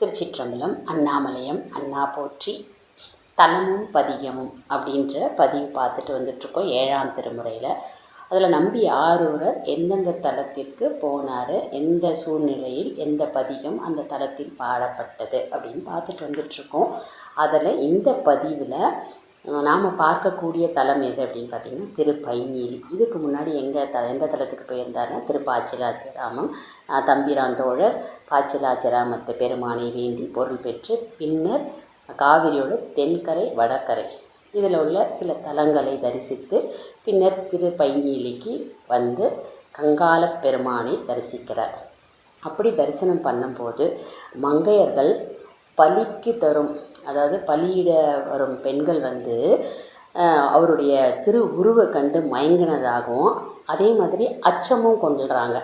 திருச்சிற்றம்பலம் அண்ணாமலையம் அண்ணா போற்றி தலமும் பதிகமும் அப்படின்ற பதிவு பார்த்துட்டு வந்துட்ருக்கோம் ஏழாம் திருமுறையில். அதில் நம்பி ஆரூரர் எந்தெந்த தலத்திற்கு போனார் எந்த சூழ்நிலையில் எந்த பதிகம் அந்த தலத்தில் பாடப்பட்டது அப்படின்னு பார்த்துட்டு வந்துட்ருக்கோம் அதில் இந்த பதிவில் நாம் பார்க்கக்கூடிய தலம் எது அப்படின்னு பார்த்தீங்கன்னா திருப்பைநீலி. இதுக்கு முன்னாடி எங்கே த எந்த தலத்துக்கு போயிருந்தாருன்னா திருப்பாச்சிலாச்சிராமம் தம்பிரான் தோழர் பாச்சிலாச்சிராமத்து பெருமானை வேண்டி பொருள் பெற்று பின்னர் காவிரியோட தென்கரை வடகரை. இதில் உள்ள சில தலங்களை தரிசித்து பின்னர் திருப்பைநீலிக்கு வந்து கங்கால பெருமானை தரிசிக்கிறார். அப்படி தரிசனம் பண்ணும்போது மங்கையர்கள் பலிக்கு தரும். அதாவது பலியிட வரும் பெண்கள் வந்து அவருடைய திரு உருவை கண்டு மயங்கினதாகவும் அதே மாதிரி அச்சமும் கொண்டுடுறாங்க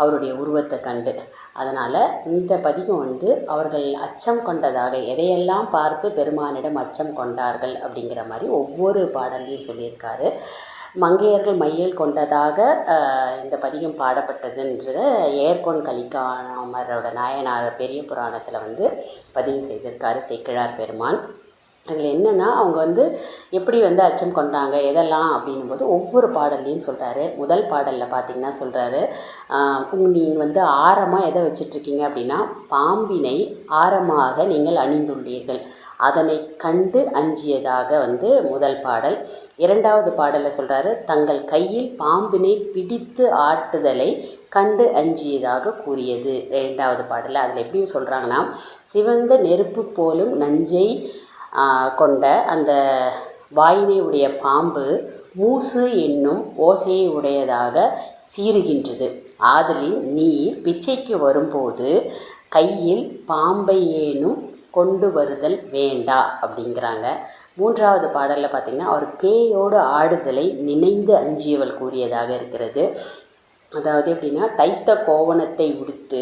அவருடைய உருவத்தை கண்டு. அதனால் இந்த பதிகம் வந்து அவர்கள் அச்சம் கொண்டதாக எதையெல்லாம் பார்த்து பெருமானிடம் அச்சம் கொண்டார்கள் அப்படிங்கிற மாதிரி ஒவ்வொரு பாடல்லையும் சொல்லியிருக்காரு. மங்கையர்கள் மையல் கொண்டதாக இந்த பதிகம் பாடப்பட்டதுன்ற ஏர்கோன் கலிக்காமரோட நாயனார் பெரிய புராணத்தில் வந்து பதிவு செய்திருக்காரு சேக்கிழார் பெருமான். அதில் என்னென்னா அவங்க வந்து எப்படி வந்து அச்சம் கொண்டாங்க எதெல்லாம் அப்படின்னும் போது ஒவ்வொரு பாடல்லையும் சொல்கிறாரு முதல் பாடலில் பார்த்தீங்கன்னா சொல்கிறாரு நீங்கள் வந்து ஆரமாக எதை வச்சிட்ருக்கீங்க அப்படின்னா பாம்பினை ஆரமாக நீங்கள் அணிந்துள்ளீர்கள். அதனை கண்டு அஞ்சியதாக வந்து முதல் பாடல். இரண்டாவது பாடலில் சொல்கிறாரு தங்கள் கையில் பாம்பினை பிடித்து ஆட்டுதலை கண்டு அஞ்சியதாக கூறியது. இரண்டாவது பாடலில் அதில் எப்படி சொல்கிறாங்கன்னா சிவந்த நெருப்பு போலும் நஞ்சை கொண்ட அந்த வாயினை உடைய பாம்பு மூசு என்னும் ஓசையை உடையதாக சீறுகின்றது. ஆதலின் நீ பிச்சைக்கு வரும்போது கையில் பாம்பை ஏனும் கொண்டு வருதல் வேண்டா அப்படிங்கிறாங்க. மூன்றாவது பாடலில் பார்த்தீங்கன்னா அவர் பேயோடு ஆடுதலை நினைந்து அஞ்சியவள் கூறியதாக இருக்கிறது. அதாவது எப்படின்னா தைத்த கோவணத்தை உடுத்து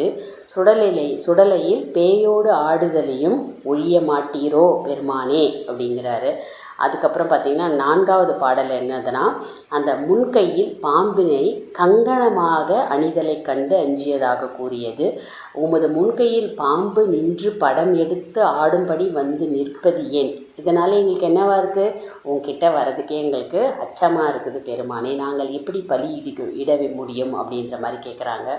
சுடலிலை சுடலையில் பேயோடு ஆடுதலையும் ஒழிய மாட்டீரோ பெருமானே அப்படிங்கிறாரு. அதுக்கப்புறம் பார்த்தீங்கன்னா நான்காவது பாடல் என்னதுன்னா அந்த முன்கையில் பாம்பினை கங்கணமாக அணிதலை கண்டு அஞ்சியதாக கூறியது. உமது முன்கையில் பாம்பு நின்று படம் எடுத்து ஆடும்படி வந்து நிற்பது ஏன்? இதனால் எங்களுக்கு என்னவா இருக்குது உங்ககிட்ட வர்றதுக்கே எங்களுக்கு அச்சமாக இருக்குது பெருமானே. நாங்கள் எப்படி பலி இடிக்க இடவே முடியும் அப்படின்ற மாதிரி கேட்குறாங்க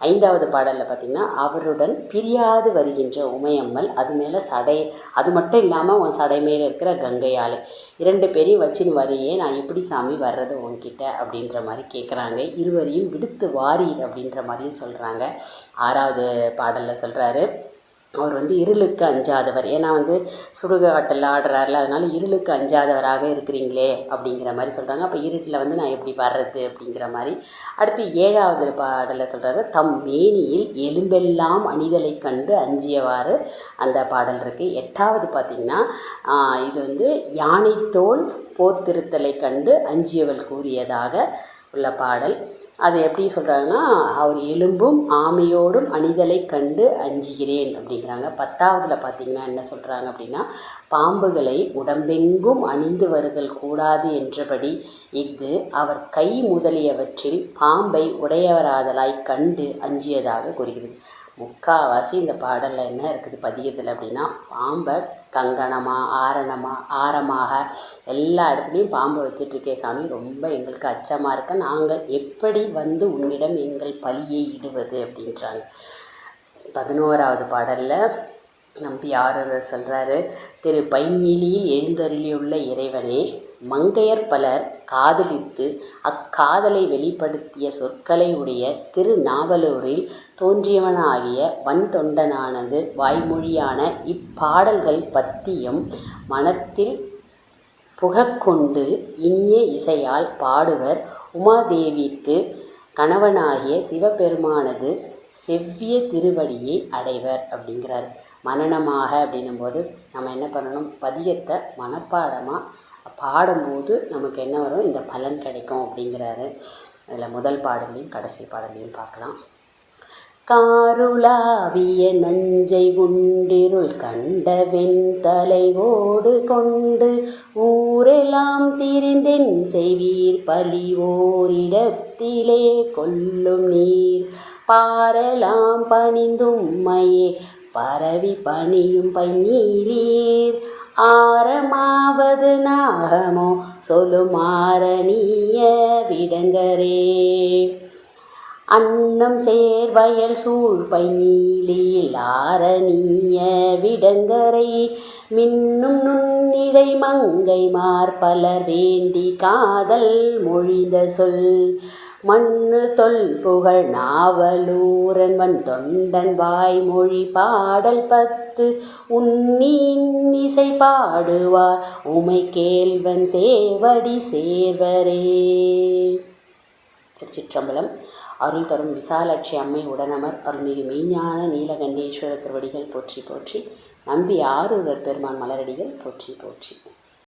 ஐந்தாவது பாடலில் பார்த்திங்கன்னா அவருடன் பிரியாது வருகின்ற உமையம்மல் அது மேலே சடை அது மட்டும் இல்லாமல் உன் சடை மேலே இருக்கிற கங்கையால். இரண்டு பேரையும் வச்சுன்னு வரையே நான் எப்படி சாமி வர்றது உன்கிட்ட அப்படின்ற மாதிரி கேட்குறாங்க இருவரையும் விடுத்து வாரி அப்படின்ற மாதிரியும் சொல்கிறாங்க ஆறாவது பாடலில் சொல்கிறாரு அவர் வந்து இருளுக்கு அஞ்சாதவர். ஏன்னா வந்து சுடுகாட்டில் ஆடுறாருல அதனால இருளுக்கு அஞ்சாதவராக இருக்கிறீங்களே அப்படிங்கிற மாதிரி சொல்கிறாங்க அப்போ இருட்டில் வந்து நான் எப்படி வர்றது அப்படிங்கிற மாதிரி. அடுத்து ஏழாவது பாடலில் சொல்கிறாரு தம் மேனியில் எலும்பெல்லாம் அணிதலை கண்டு அஞ்சியவாறு அந்த பாடல் இருக்குது எட்டாவது பார்த்திங்கன்னா இது வந்து யானைத்தோல் போர்த்திருத்தலை கண்டு அஞ்சியவள் கூறியதாக உள்ள பாடல். அது எப்படி சொல்கிறாங்கன்னா அவர் எலும்பும் ஆமையோடும் அணிதலை கண்டு அஞ்சுகிறேன் அப்படிங்கிறாங்க. பத்தாவதுல பார்த்தீங்கன்னா என்ன சொல்கிறாங்க அப்படின்னா பாம்புகளை உடம்பெங்கும் அணிந்து வருதல் கூடாது என்றபடி இஃது அவர் கை முதலியவற்றில் பாம்பை உடையவராதலாய் கண்டு அஞ்சியதாக கூறுகிறது. முக்காவாசி இந்த பாடலில் என்ன இருக்குது பதியத்தில் அப்படின்னா பாம்பை கங்கணமாக ஆரணமாக ஆரமாக எல்லா இடத்துலையும் பாம்பு வச்சிட்ருக்கே சாமி. ரொம்ப எங்களுக்கு அச்சமாக இருக்க. நாங்கள் எப்படி வந்து உன்னிடம் எங்கள் பலியை இடுவது அப்படின்றாங்க. பதினோராவது பாடலில் நம்பி ஆரூரர் சொல்கிறாரு திரு பைநீலியில் எழுந்தருளியுள்ள இறைவனே மங்கையர் பலர் காதலித்து அக்காதலை வெளிப்படுத்திய சொற்களை உடைய திருநாவலூரில் தோன்றியவனாகிய வன்தொண்டனானது வாய்மொழியான இப்பாடல்கள் பத்தியும் மனத்தில் புகக்கொண்டு இனிய இசையால் பாடுவர் உமாதேவிக்கு கணவனாகிய சிவபெருமானது செவ்விய திருவடியை அடைவர் அப்படிங்கிறார். மனநமாக அப்படின்னும்போது நம்ம என்ன பண்ணணும்? பதியத்தை மனப்பாடமாக பாடும்போது நமக்கு என்ன வரும்? இந்த பலன் கிடைக்கும் அப்படிங்கிறாரு. அதில் முதல் பாடலையும் கடைசி பாடலையும் பார்க்கலாம். காருளாவிய நஞ்சை உண்டிருள் கண்டவென் தலைவோடு கொண்டு ஊரெல்லாம் திரிந்தென் செய்வீர் பலி ஓரிடத்திலே கொல்லும் நீர். பாரலாம் பணிந்தும்மையே பரவி பணியும் பைநீலீர் ஆரமாவது நாகமோ? சொல்லுமாறனிய விடங்கரே. அன்னம் சேர்வயல் சூழ் பைநீலியில் ஆரணிய விடங்கரை. மின்னும் நுண்ணிடை மங்கை மார்பலர் வேண்டி காதல் மொழிந்த சொல். மண்ணு தொல் புகழ் நாவலூரன் வன் தொண்டன் வாய்மொழி பாடல் பத்து. உன்னின் இசை பாடுவார் உமை கேள்வன் சேவடி சேர்வரே. திருச்சிற்றம்பலம். அருள் தரும் விசாலாட்சி அம்மை உடனமர் அருள்மிகு மெய்ஞான நீலகண்டேஸ்வர திருவடிகள் போற்றி போற்றி நம்பி ஆரூரர் பெருமான் மலரடிகள் போற்றி போற்றி.